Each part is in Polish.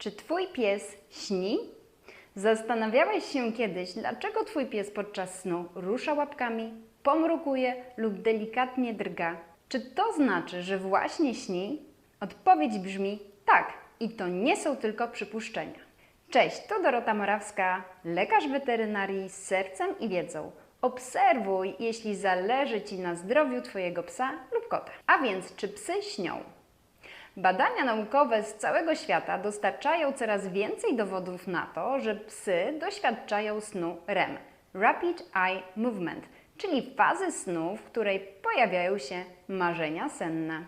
Czy Twój pies śni? Zastanawiałeś się kiedyś, dlaczego Twój pies podczas snu rusza łapkami, pomrukuje lub delikatnie drga? Czy to znaczy, że właśnie śni? Odpowiedź brzmi tak i to nie są tylko przypuszczenia. Cześć, to Dorota Morawska, lekarz weterynarii z sercem i wiedzą. Obserwuj, jeśli zależy Ci na zdrowiu Twojego psa lub kota. A więc, czy psy śnią? Badania naukowe z całego świata dostarczają coraz więcej dowodów na to, że psy doświadczają snu REM Rapid Eye Movement, czyli fazy snu, w której pojawiają się marzenia senne.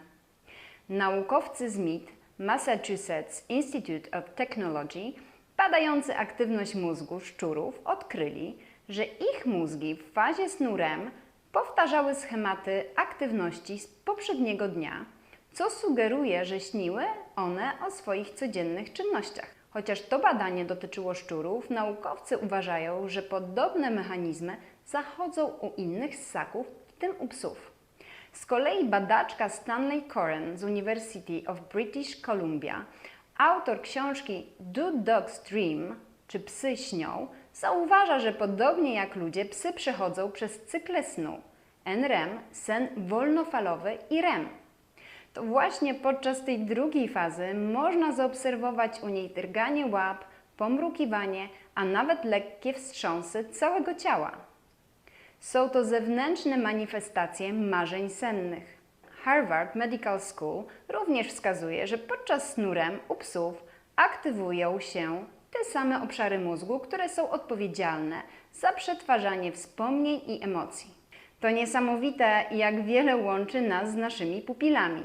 Naukowcy z MIT, Massachusetts Institute of Technology, badający aktywność mózgu szczurów, odkryli, że ich mózgi w fazie snu REM powtarzały schematy aktywności z poprzedniego dnia, co sugeruje, że śniły one o swoich codziennych czynnościach. Chociaż to badanie dotyczyło szczurów, naukowcy uważają, że podobne mechanizmy zachodzą u innych ssaków, w tym u psów. Z kolei badaczka Stanley Coren z University of British Columbia, autor książki Do Dogs Dream, czy psy śnią, zauważa, że podobnie jak ludzie, psy przechodzą przez cykle snu NREM, sen wolnofalowy i REM. To właśnie podczas tej drugiej fazy można zaobserwować u niej drganie łap, pomrukiwanie, a nawet lekkie wstrząsy całego ciała. Są to zewnętrzne manifestacje marzeń sennych. Harvard Medical School również wskazuje, że podczas snu REM u psów aktywują się te same obszary mózgu, które są odpowiedzialne za przetwarzanie wspomnień i emocji. To niesamowite, jak wiele łączy nas z naszymi pupilami.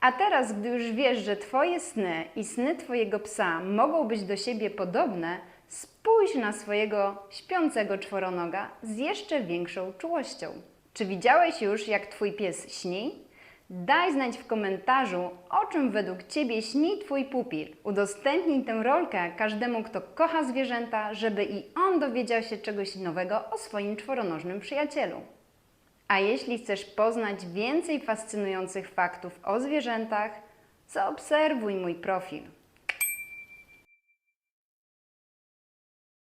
A teraz, gdy już wiesz, że Twoje sny i sny Twojego psa mogą być do siebie podobne, spójrz na swojego śpiącego czworonoga z jeszcze większą czułością. Czy widziałeś już, jak Twój pies śni? Daj znać w komentarzu, o czym według Ciebie śni Twój pupil. Udostępnij tę rolkę każdemu, kto kocha zwierzęta, żeby i on dowiedział się czegoś nowego o swoim czworonożnym przyjacielu. A jeśli chcesz poznać więcej fascynujących faktów o zwierzętach, zaobserwuj mój profil.